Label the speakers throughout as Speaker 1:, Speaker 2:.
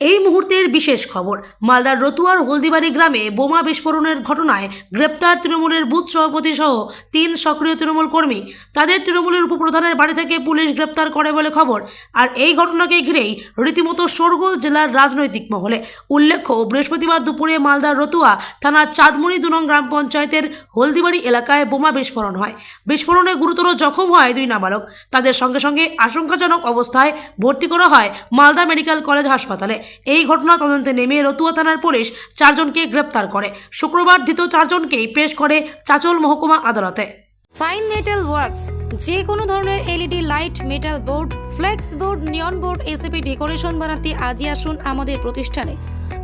Speaker 1: এই মুহূর্তের বিশেষ খবর, মালদার রতুয়ার হলদিবাড়ি গ্রামে বোমা বিস্ফোরণের ঘটনায় গ্রেপ্তার তৃণমূলের বুথ সভাপতি সহ তিন সক্রিয় তৃণমূল কর্মী। তাদের তৃণমূলের উপপ্রধানের বাড়ি থেকে পুলিশ গ্রেপ্তার করে বলে খবর। আর এই ঘটনাকে ঘিরেই রীতিমতো শোরগোল জেলার রাজনৈতিক মহলে। উল্লেখ্য, বৃহস্পতিবার দুপুরে মালদার রতুয়া থানার চাঁদমণি দুনং গ্রাম পঞ্চায়েতের হলদিবাড়ি এলাকায় বোমা বিস্ফোরণ হয়। বিস্ফোরণে গুরুতর জখম হয় দুই নাবালক। তাদের সঙ্গে সঙ্গে আশঙ্কাজনক অবস্থায় ভর্তি করা হয় মালদা মেডিকেল কলেজ হাসপাতালে। এই ঘটনা তদন্তে নেমে রতুয়া থানার পুলিশ চারজনকে গ্রেপ্তার করে। শুক্রবার ধৃত চারজনকেই পেশ করে চাচল মহকুমা আদালতে।
Speaker 2: ফাইন মেটাল ওয়ার্কস যে কোনো ধরনের LED light metal board flex board neon board ACP decoration বানাতে আজই আসুন আমাদের প্রতিষ্ঠানে।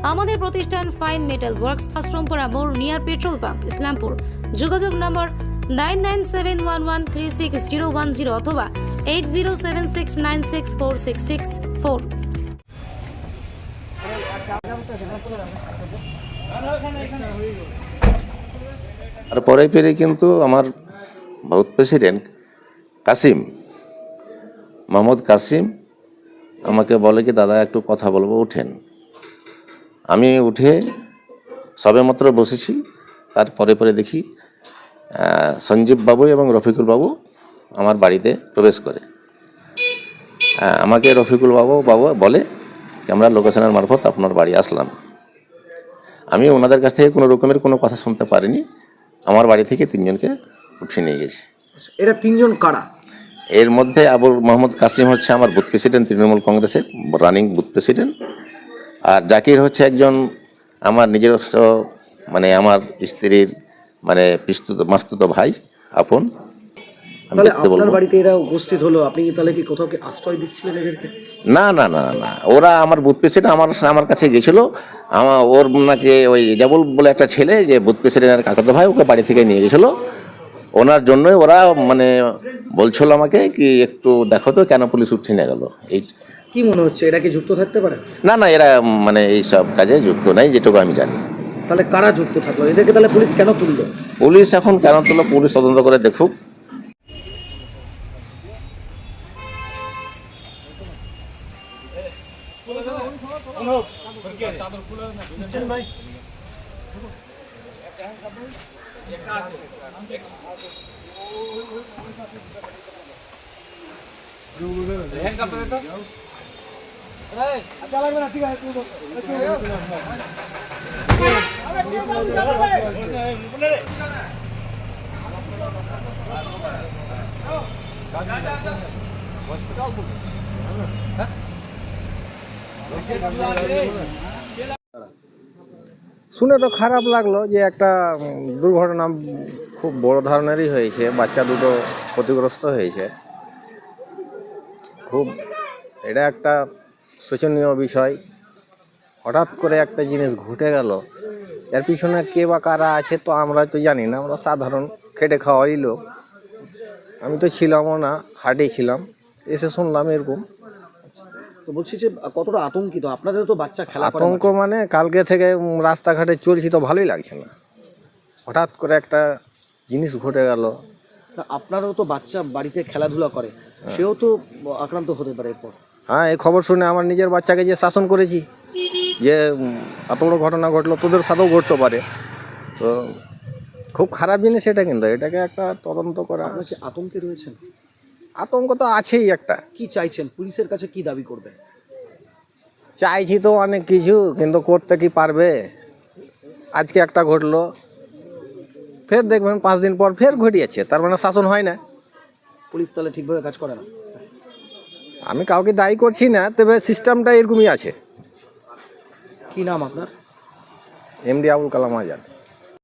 Speaker 2: আমাদের প্রতিষ্ঠান ফাইন মেটাল ওয়ার্কস আশ্রমপুরা মোড় নিয়ার পেট্রোল পাম্প ইসলামপুর। যোগাযোগ নম্বর নাইন অথবা এইট
Speaker 3: আর পরে পেরে কিন্তু আমার ভারত প্রেসিডেন্ট কাসিম মোহাম্মদ কাসিম আমাকে বলে কি, দাদা, একটু কথা বলব, উঠেন। আমি উঠে সবেমাত্র বসেছি, তারপরে পরে পরে দেখি সঞ্জীব বাবু এবং রফিকুল বাবু আমার বাড়িতে প্রবেশ করে। আমাকে রফিকুল বাবু বাবু বলে কি আমরা লোকেশনের মারফত আপনার বাড়ি আসলাম। আমি ওনাদের কাছ থেকে কোনো রকমের কোনো কথা শুনতে পারিনি। আমার বাড়ি থেকে তিনজনকে উঠিয়ে নিয়ে গেছে।
Speaker 4: এরা তিনজন কারা?
Speaker 3: এর মধ্যে আবুল মোহাম্মদ কাসিম হচ্ছে আমার বুথ প্রেসিডেন্ট তৃণমূল কংগ্রেসের রানিং বুথ প্রেসিডেন্ট। আর জাকির হচ্ছে একজন আমার নিজস্ব মানে আমার স্ত্রীর মানে পিস্তুত মাস্তুত ভাই আপন।
Speaker 4: তাহলে আপনার বাড়িতে এরা উপস্থিত হলো আপনি কি তাহলে কি কোথাও কি আশ্রয় দিচ্ছিলেন এদেরকে?
Speaker 3: না না না না, ওরা আমার বুথ প্রেসিডেন্ট আমার আমার কাছে গেছিল। আমার ওর নাকি ওই জাবুল বলে একটা ছেলে যে বুথ প্রেসিডেন্টের কাকাতো ভাই ওকে বাড়ি থেকে নিয়ে গেছিল। ওনার জন্যই ওরা মানে বলছিল আমাকে কি একটু দেখো তো কেন পুলিশ উঠছে নিয়ে গেল। এই
Speaker 4: কি মনে হচ্ছে এরা কি যুক্ত থাকতে পারে?
Speaker 3: না না এরা মানে এই সব কাজে যুক্ত নাই যেটুকু আমি জানি।
Speaker 4: তাহলে কারা যুক্ত থাকল? এদেরকে তাহলে পুলিশ কেন তুললো?
Speaker 3: পুলিশ এখন কেন তুলো পুলিশ তদন্ত করে দেখুক।
Speaker 5: ঠিক আছে শুনে তো খারাপ লাগল যে একটা দুর্ঘটনা খুব বড় ধরনেরই হয়েছে, বাচ্চা দুটো ক্ষতিগ্রস্ত হয়েছে। খুব, এটা একটা শোচনীয় বিষয়। হঠাৎ করে একটা জিনিস ঘটে গেল। এর পিছনে কে বা কারা আছে তো আমরা তো জানি না, আমরা সাধারণ খেটে খাওয়াই লোক। আমি তো ছিলামও না হাটেই ছিলাম। এসে শুনলাম এরকম
Speaker 4: তো বলছি যে কতটা আতঙ্কিত? আপনাদের তো বাচ্চা খেলা করে
Speaker 5: আতঙ্ক মানে কালকে থেকে উম, রাস্তাঘাটে চলছি তো ভালোই লাগছে না। হঠাৎ করে একটা জিনিস ঘটে গেল।
Speaker 4: মাঠে। আপনারও তো বাচ্চা বাড়িতে খেলাধুলা করে সেও তো আক্রান্ত হতে পারে এরপর।
Speaker 5: হ্যাঁ এই খবর শুনে আমার নিজের বাচ্চাকে যে শাসন করেছি যে উম, এত বড় ঘটনা ঘটলো তোদের সাথেও ঘটতে পারে। তো খুব খারাপ জিনিস এটা কিন্তু এটাকে একটা তদন্ত করা
Speaker 4: আপনার কি আতঙ্কে রয়েছেন?
Speaker 5: আতঙ্ক তো আছেই একটা।
Speaker 4: কি চাইছেন? পুলিশের কাছে কি দাবি করবেন?
Speaker 5: চাইছি তো অনেক কিছু কিন্তু করতে কি পারবে? আজকে একটা ঘটলো। ফের দেখবেন পাঁচ দিন পর ফের ঘটিয়েছে তার মানে শাসন হয় না।
Speaker 4: পুলিশ তাহলে ঠিকভাবে কাজ করে না?
Speaker 5: আমি কাউকে দায়ী করছি না তবে সিস্টেমটা এরকমই আছে।
Speaker 4: কি নাম আপনার?
Speaker 5: এমডি আবুল কালাম আজাদ।